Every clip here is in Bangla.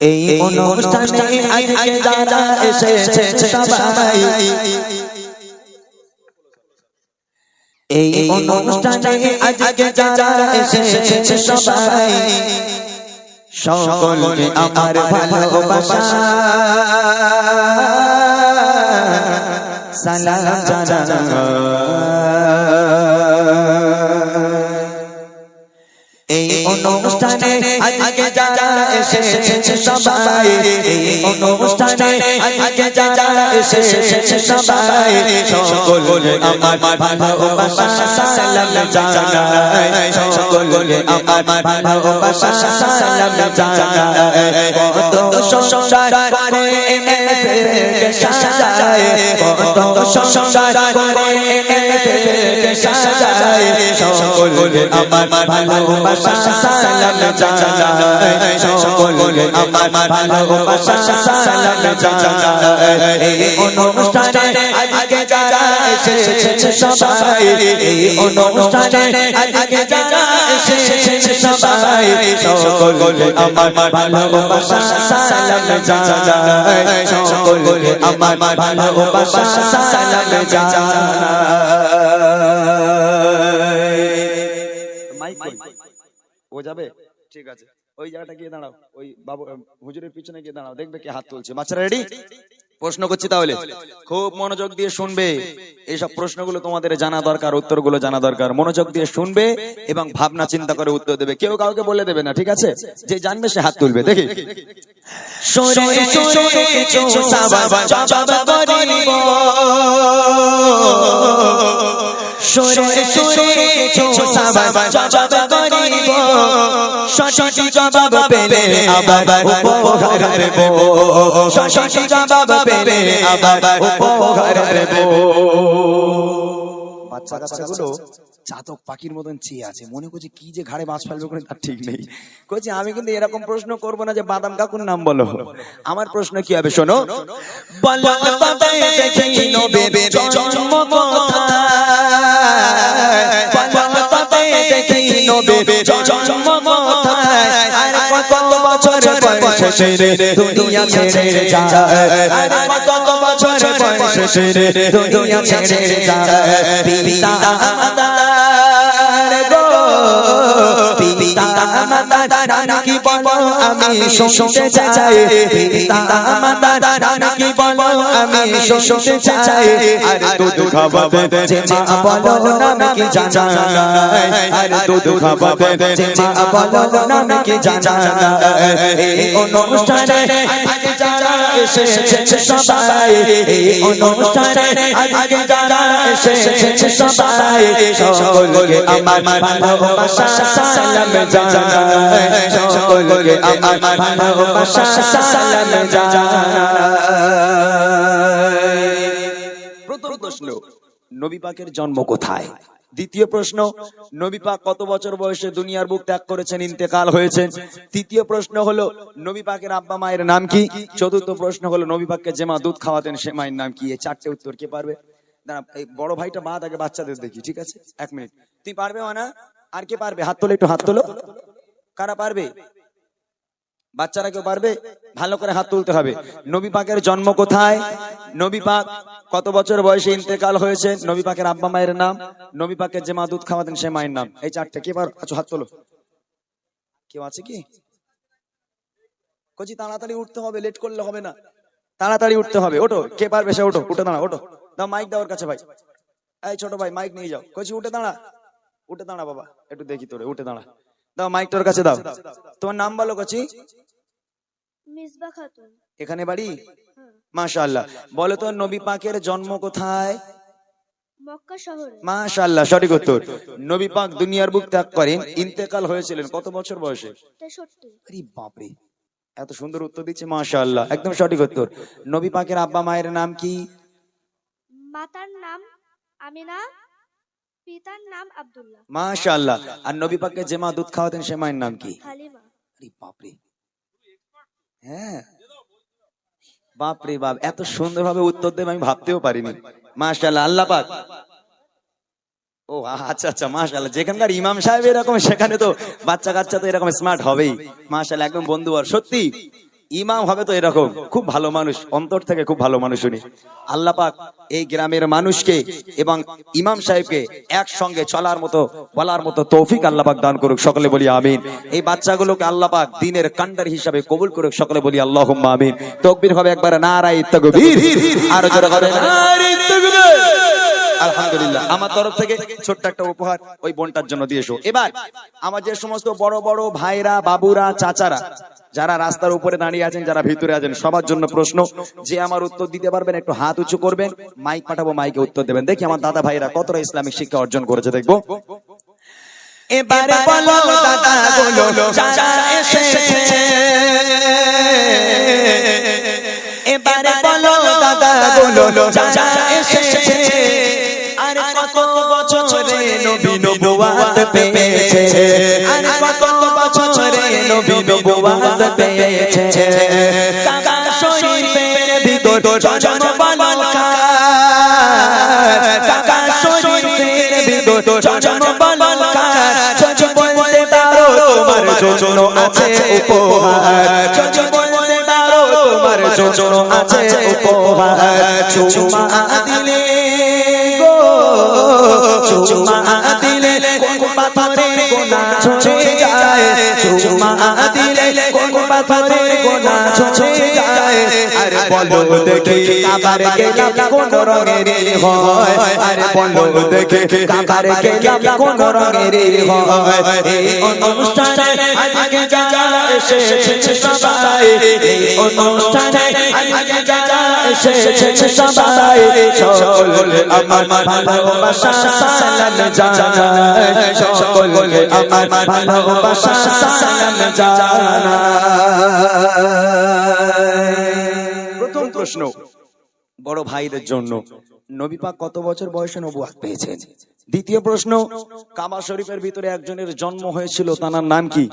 এই অনুষ্ঠানে আজকে যারা এসেছে সবাই। এই অনুষ্ঠানে আজকে যারা এসেছে সবাই। সকলকে আমার ভালোবাসা। সালাম জানাই অনুষ্ঠানে আজকে যারা এসেছে সবাই, অনুষ্ঠানে আজকে যারা এসেছে সবাই, সকলে আমার ভালোবাসা সালাম জানাই, সকলে আমার ভালোবাসা সালাম জানাই। কত সংসার করে সাজায় কত সংসার করে। সাজায় সকলে আমার ভালোবাসা সালাম জানাই সকলে আমার ভালোবাসা সালাম জানাই এই অনুষ্ঠানে আজকে যারা এসেছে সবাই এই অনুষ্ঠানে আজকে যারা এসেছে সকলে আমার ভালোবাসা সকলে আমার ভালোবাসা ও যাবে? ঠিক আছে। ওই জায়গাটা গিয়ে দাঁড়াও। ওই বাবু, হুজুরের পিছনে গিয়ে দাঁড়াও। দেখবে কে হাত তুলছে। বাচ্চারা রেডি? প্রশ্ন করছি তাহলে খুব মনোযোগ দিয়ে শুনবে এইসব প্রশ্নগুলো তোমাদের জানা দরকার উত্তরগুলো জানা দরকার মনোযোগ দিয়ে শুনবে এবং ভাবনা চিন্তা করে উত্তর দেবে কেউ কাউকে বলে দেবে না ঠিক আছে যে জানবে সে হাত তুলবে দেখি সরে সরে জবাব করিব সঠিক জবাব পেলে আবার উপহার দেব সঠিক জবাব পেলে আবার উপহার দেব বাচ্চা কাচ্চাগুলো চাতক পাখির মতন চেয়ে আছে। মনে করছে কি যে ঘাড়ে মাছ ফেলবে করে তার ঠিক নেই। কইছে আমি কিন্তু এরকম প্রশ্ন করব না যে বাদাম কাকুর নাম বলো। আমার প্রশ্ন কি হবে শোনো? কত বছর বয়সে দুনিয়া ছেড়ে আর কত বছর দুনিয়া ছেড়ে যায় আমি শুনতে চাই। পিতা মাতার নাকি বলো? আমি শুনতে চাই। আর দুধ খাওয়াবে যে মা বলো নাকি জানাই আর দুধ খাওয়াবে যে মা বলো নাকি জানাই এই অনুষ্ঠানে আজকে যারা এসেছে সবাই এই অনুষ্ঠানে আজকে যারা এসেছে সবাই সকলকে আমার ভালোবাসা সালাম জানাই। সকলকে প্রশ্ন, নবী পাকের জন্ম কোথায়? দ্বিতীয় প্রশ্ন, নবী পাক কত বছর বয়সে দুনিয়ার বুক ত্যাগ করেছেন, ইন্তেকাল হয়েছেন? তৃতীয় প্রশ্ন হলো, নবী পাকের আব্বা মায়ের নাম কি? চতুর্থ প্রশ্ন হলো, নবী পাককে যে মা দুধ খাওয়াতেন, সে মায়ের নাম কি? এই চারটে উত্তর কে পারবে? দাঁড়া এই বড় ভাইটা বাদ আগে বাচ্চাদের দেখি, ঠিক আছে? এক মিনিট। তুমি পারবে না আর কে পারবে? হাত তোলো, একটু হাত তোলো। কারা পারবে? বাচ্চারা কেউ পারবে? ভালো করে হাত তুলতে হবে। নবী পাকের জন্ম কোথায়? নবী পাক কত বছর বয়সে ইন্তেকাল হয়েছে? নবী পাকের আব্বা মায়ের নাম? নবী পাকের যে মা দুধ খাওয়াতেন সে মায়ের নাম। এই চারটে, কে পার? হাত তোলো। কেউ আছে কি? কচি, তাড়াতাড়ি উঠতে হবে, লেট করলে হবে না। তাড়াতাড়ি উঠতে হবে। ওঠো, কে পারবে সে ওঠো। উঠে দাঁড়া ওঠো। দাও মাইক দাও ওর কাছে ভাই। এই ছোট ভাই, মাইক নিয়ে যাও। কচি, উঠে দাঁড়া। উঠে দাঁড়া বাবা। একটু দেখি তোরে, উঠে দাঁড়া। দাও মাইক তোর কাছে দাও। তোমার নাম বলো কচি। মিসবা খাতুন। এখানে বাড়ি। মাশাআল্লাহ। বলো তো নবী পাকের জন্ম কোথায়? মক্কা শহরে। মাশাআল্লাহ সঠিক উত্তর। নবী পাক দুনিয়ার বুক ত্যাগ করেন ইন্তেকাল হয়েছিলেন। কত বছর বয়সে? তেষট্টি। আরে বাপরে এত সুন্দর উত্তর দিচ্ছে মাশাআল্লাহ। একদম সঠিক উত্তর। নবী পাকের আব্বা মায়ের নাম কি? মাতার নাম আমিনা পিতার নাম আব্দুল্লাহ। মাশাআল্লাহ। আর নবী পাককে যে মা দুধ খাওয়াতেন সে মায়ের নাম কি? হালিমা আরে বাপরে। হ্যাঁ। বাপরে বাপ এত সুন্দরভাবে উত্তর দেবে আমি ভাবতেও পারিনি। মাশাআল্লাহ আল্লাহ পাক। ও আচ্ছা আচ্ছা মাশাআল্লাহ। যেখানকার ইমাম সাহেব এরকম সেখানে তো বাচ্চা কাচ্চা তো এরকম স্মার্ট হবেই। মাশাআল্লাহ একদম বন্ধুবর সত্যি? ইমাম হবে তো এরকম। খুব ভালো মানুষ, অন্তর থেকে খুব ভালো মানুষ উনি। আল্লাহ পাক এই গ্রামের মানুষকে এবং ইমাম সাহেবকে একসঙ্গে চলার মতো, বলার মতো তৌফিক আল্লাহ পাক দান করুক, সকলে বলি আমিন। এই বাচ্চাগুলোকে আল্লাহ পাক দিনের কান্ডার হিসাবে কবুল করুক, সকলে বলি আল্লাহ আমিন। তকবির হবে একবার নারায় তকবীর। আরও জোরে। আলহামদুলিল্লাহ। আমার তরফ থেকে ছোট্ট একটা উপহার ওই বোনটার জন্য দিয়ে এসো। এবার আমার যে সমস্ত বড় বড় ভাইরা বাবুরা চাচারা যারা রাস্তার উপরে দাঁড়িয়ে আছেন যারা ভিতরে আছেন সবার জন্য প্রশ্ন যে আমার উত্তর দিতে পারবেন একটু হাত উঁচু করবেন মাইক পাঠাবো মাইকে উত্তর দেবেন। দেখি আমার দাদা ভাইরা কতটা ইসলামিক শিক্ষা অর্জন করেছে দেখব। এবারে বলো দাদা বলো চাচা এসেছে। এবারে বলো দাদা বলো চাচা পেয়েছে। আর কত বছরে নবী নবুয়াত পেয়েছে। কাকা শরীফের ভিতর জন্ম বালকা কাকা শরীফের ভিতর জন্ম বালকা যদি বলতে পারো তোমার জন্য আছে উপহার। যদি বলতে পারো তোমার জন্য আছে উপহার। চুমা দিলে গো। চুমা দিলে পাথরে গোনা ঝরে যায়। আরে বলো দেখি কাবার গেলাম কোন রঙের হয়? আরে বলো দেখি কাবার গেলাম কোন রঙের হয়? এই অনুষ্ঠানে আজকে যারা এসেছে সবাই এই অনুষ্ঠানে আজকে যারা এসেছে সবাই সকলে আমার ভালোবাসা সালাম জানাই। সকলে আমার ভালোবাসা সালাম জানাই। প্রশ্ন, বড় ভাইদের জন্য নবী পাক কত বছর বয়সে নবুয়াত পেয়েছেন? দ্বিতীয় প্রশ্ন, কাবা শরীফের ভিতরে একজনের জন্ম হয়েছিল, তার নাম কি?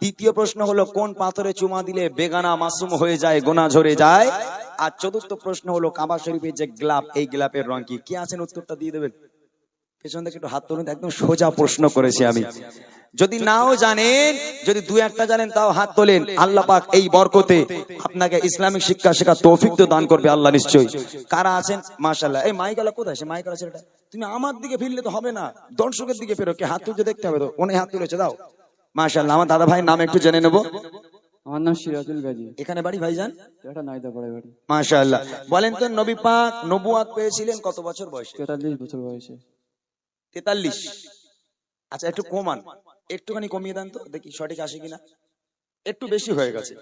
তৃতীয় প্রশ্ন হলো, কোন পাথরে চুমা দিলে বেগানা মাসুম হয়ে যায়, গোনা ঝরে যায়? আর চতুর্থ প্রশ্ন হলো, কাবা শরীফের যে গ্লাপ, এই গ্লাপের রং কি? কে আছেন উত্তরটা দিয়ে দেবেন? পেছন থেকে একটু হাত তুলুন একদম সোজা প্রশ্ন করেছি আমি। যদি নাও জানেন যদি দু একটা জানেন তাও হাত তোলেন। আল্লাহ পাক এই বরকতে আপনাকে ইসলামিক শিক্ষা শেখা তৌফিক তো দান করবে আল্লাহ নিশ্চয়ই। কারা আছেন? মাশাল্লাহ এই মাইকালা কোথায় সে? মাইকালা ছেলেটা তুমি আমার দিকে ফিরলে তো হবে না। দর্শকের দিকে ফেরো কে হাত তুলতে দেখতে হবে তো। কোনে হাত তুলেছে দাও। মাশাল্লাহ আমার দাদা ভাইয়ের নাম একটু জেনে নেব। আমার নাম সিরাজুল গাজী। এখানে বাড়ি ভাইজান? এটা নাইদা পড়ে বাড়ি। মাশাল্লাহ বলেন তো নবী পাক নবুয়াত পেয়েছিলেন কত বছর বয়সে? তেতাল্লিশ বছর বয়সে। তেতাল্লিশ। আচ্ছা একটু কমান। একটুখানি কমিয়ে দেন তো দেখি সঠিক আসে কিনা। একটু বেশি হয়ে গেছে।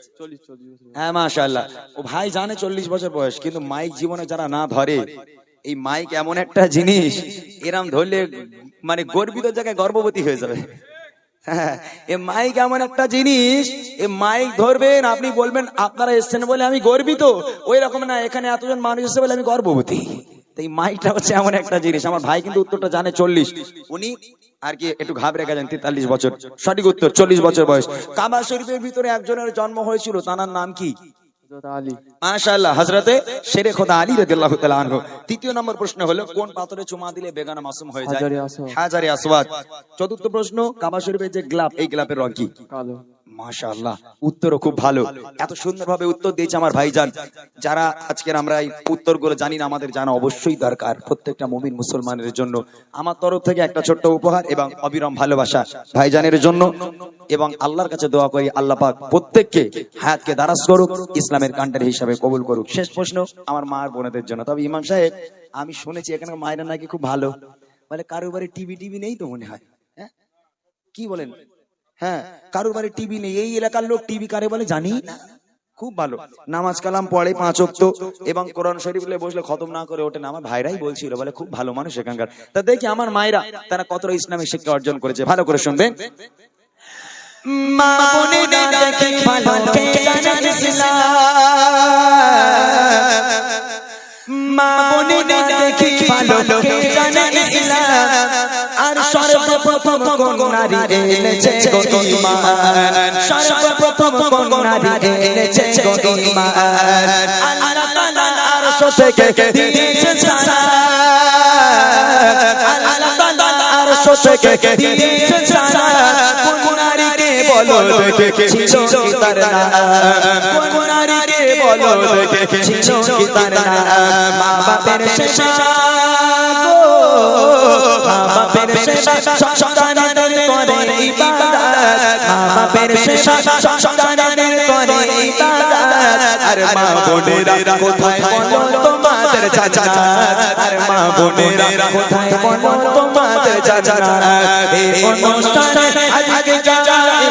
হ্যাঁ মাশাল্লাহ ও ভাই জানে চল্লিশ বছর বয়স কিন্তু মাইক জীবনে যারা না ধরে এই মাইক এমন একটা জিনিস এরাম ধরলে মানে গর্বিত জায়গায় গর্ভবতী হয়ে যাবে। হ্যাঁ, এ মাইক এমন একটা জিনিস এ মাইক ধরবেন আপনি বলবেন আপনারা এসছেন বলে আমি গর্বিত। ওই রকম না এখানে এতজন মানুষ এসে বলে আমি গর্ভবতী। এই মাইকটা হচ্ছে এমন একটা জিনিস। আমার ভাই কিন্তু উত্তরটা জানে চল্লিশ। উনি আর কি একটু ঘাবড়ে গেছেন তেতাল্লিশ বছর। সঠিক উত্তর চল্লিশ বছর বয়স। কাবা শরীফের ভিতরে একজনের জন্ম হয়েছিল তার নাম কি? মাশাআল্লাহ হযরতে শেরে খোদা আলী রাদিয়াল্লাহু তাআলা আনহু। তৃতীয় নম্বর প্রশ্ন হলো কোন পাথরে চুমা দিলে বেগানা মাসুম হয়ে যায়? হাজারে আসওয়াদ। হাজারে আসওয়াদ। চতুর্থ প্রশ্ন কাবা শরীফের যে গ্লাব এই গ্লাবের রং কি? কালো। মাশাআল্লাহ, উত্তরও খুব ভালো। এত সুন্দরভাবে উত্তর দিয়েছে আমার ভাইজান। যারা আজকের আমরা এই উত্তরগুলো জানি না, আমাদের জানা অবশ্যই দরকার প্রত্যেকটা মুমিন মুসলমানের জন্য। আমার তরফ থেকে একটা ছোট্ট উপহার এবং অবিরাম ভালোবাসা ভাইজানের জন্য। এবং আল্লাহর কাছে দোয়া করি, আল্লাহ পাক প্রত্যেককে হায়াতকে দারাজ করুক, ইসলামের কান্ডারি হিসাবে কবুল করুক। শেষ প্রশ্ন আমার মা আর বোনেদের জন্য। তবে ইমাম সাহেব, আমি শুনেছি এখানে মায়েরা নাকি খুব ভালো। বলে, কারও বাড়ি টিভি টিভি নেই তো মনে হয়? হ্যাঁ? কি বলেন? হ্যাঁ কারোর বাড়ি টিভি নেই। এই এলাকার লোক টিভি কারে বলে জানি? খুব ভালো। নামাজ কালাম পড়ে পাঁচ অক্ত এবং কোরআন শরীফ বসলে খতম না করে ওঠে না। আমার ভাইরাই বলছিল, বলে খুব ভালো মানুষ এখানকার। তা দেখি আমার মায়েরা, তারা কতটা ইসলামিক শিক্ষা অর্জন করেছে। ভালো করে শুনবেন। মা বোনেরা নারী এনেছে গো ঈমান সর্বপ্রথম কোন নারী এনেছে গো ঈমান আল্লাহ তাআলা আরশ থেকে দিয়েছে সালাম আল্লাহ তাআলা আরশ থেকে দিয়েছে বলো দেখে ছিল কি তার নাম? কোন নারীকে বলো দেখে ছিল কি তার নাম? মা বাপের সেবা মা বাপের সেবা সন্তানের করে ইবাদত। মা বাপের সেবা সন্তানের করে ইবাদত। আর মা বোনেরা কোথায় বলো তোমাদের চাচা আর মা বোনেরা কোথায় বলো তোমাদের চাচা এই অনুষ্ঠানে আজকে যারা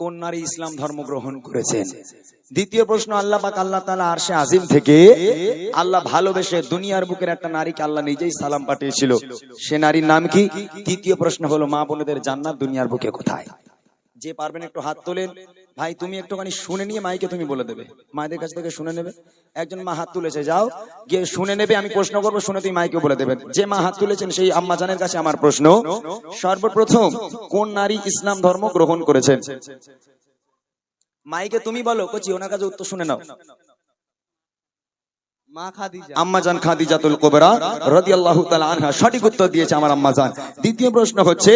কোন নারী ইসলাম ধর্ম গ্রহণ করেছেন? দ্বিতীয় প্রশ্ন আল্লাহ পাক আল্লাহ তালা আরশে আজিম থেকে আল্লাহ ভালোবেসে দুনিয়ার বুকের একটা নারীকে আল্লাহ নিজেই সালাম পাঠিয়েছিল। সে নারীর নাম কি? তৃতীয় প্রশ্ন হলো মা বোনেদের জান্নাত দুনিয়ার বুকে কোথায়? যে পারবেন একটু হাত তোলেন। ভাই, তুমি একটুখানি শুনে নিয়ে মাইকে তুমি বলে দেবে। মায়েদের কাছ থেকে শুনে নেবে। একজন মা হাত তুলেছে, যাও। গিয়ে শুনে নেবে, আমি প্রশ্ন করব, শুনে তুমি মাইকে বলে দেবে। যে মা হাত তুলেছেন, সেই আম্মা জানের কাছে আমার প্রশ্ন। সর্বপ্রথম, কোন নারী ইসলাম ধর্ম গ্রহণ করেছেন মাইকে তুমি বলো, কচি, ওনার কাছে উত্তর শুনে নাও। মা খাদিজা। আম্মা জান খাদিজাতুল কুবরা রাদিয়াল্লাহু তাআলা আনহা। সঠিক উত্তর দিয়েছে আমার আম্মা জান। দ্বিতীয় প্রশ্ন হচ্ছে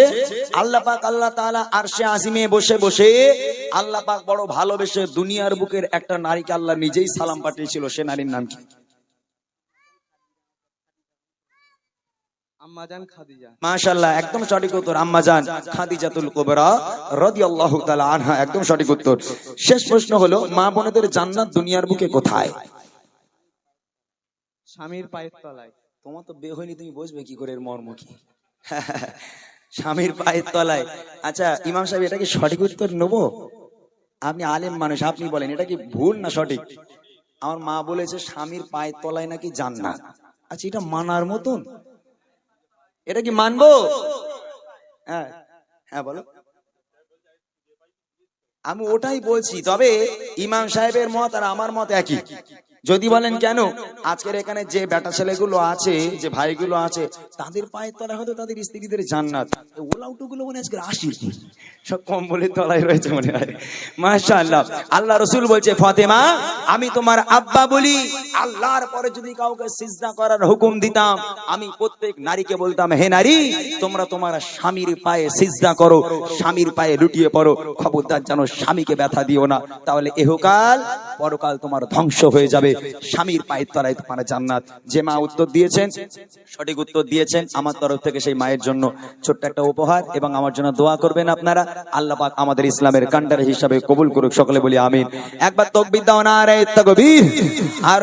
আল্লাহ পাক আল্লাহ তাআলা আরশে আজিমে বসে বসে আল্লাহ পাক বড় ভালোবেসে দুনিয়ার বুকের একটা নারীকে আল্লাহ নিজেই সালাম পাঠিয়েছিল। সে নারীর নাম কি? আম্মাজান মাশাআল্লাহ একদম সঠিক উত্তর। আম্মা জান খাদিজাতুল কুবরা রাদিয়াল্লাহু তাআলা আনহা। একদম সঠিক উত্তর। শেষ প্রশ্ন হলো মা বোনেদের জান্নাত দুনিয়ার বুকে কোথায়? স্বামীর পায়ের তলায়। তোমার তো বিয়ে হয়নি, তুমি বুঝবে কি করে এর মর্ম কি? স্বামীর পায়ের তলায়। আচ্ছা ইমাম সাহেব, এটা কি সঠিক উত্তর নেব? আপনি আলেম মানুষ, আপনি বলেন, এটা কি ভুল না সঠিক? আমার মা বলেছে, স্বামীর পায়ের তলায় নাকি জান্নাত। আচ্ছা এটা মানার মতন? এটা কি মানবো? হ্যাঁ হ্যাঁ বলো। আমি ওটাই বলছি, তবে ইমাম সাহেবের মত আর আমার মত একই। যদি বলেন কেন? আজকের এখানে যে বেটা ছেলেগুলো আছে, যে ভাইগুলো আছে, তাদের পায়ের তলায় হয়তো তাদের স্ত্রীদের জান্নাত। ওলাউটু গুলো মনে আজকে আসি সব কম্বলের তলায় রয়েছে মনে হয়। মাশা আল্লাহ আল্লাহ রসুল বলছে, ফতেমা, আমি তোমার আব্বা বলি। আল্লাহর পরে যদি কাউকে সিজদা করার হুকুম দিতাম, আমি প্রত্যেক নারীকে বলতাম, হে নারী, তোমরা তোমার স্বামীর পায়ে সিজদা করো, স্বামীর পায়ে লুটিয়ে পড়ো। খবরদার যেন স্বামীকে ব্যথা দিও না। তাহলে এহকাল, পরকাল তোমার ধ্বংস হয়ে যাবে। স্বামীর পায়ের তলায় তোমার জান্নাত। যে মা উত্তর দিয়েছেন, সঠিক উত্তর দিয়েছেন আমার তরফ থেকে সেই মায়ের জন্য ছোট্ট একটা উপহার এবং আমার জন্য দোয়া করবেন আপনারা। আল্লাহ পাক আমাদের ইসলামের কান্ডার হিসাবে কবুল করুক, সকলে বলি আমিন। একবার তকবির দাও না রে তকবীর। আর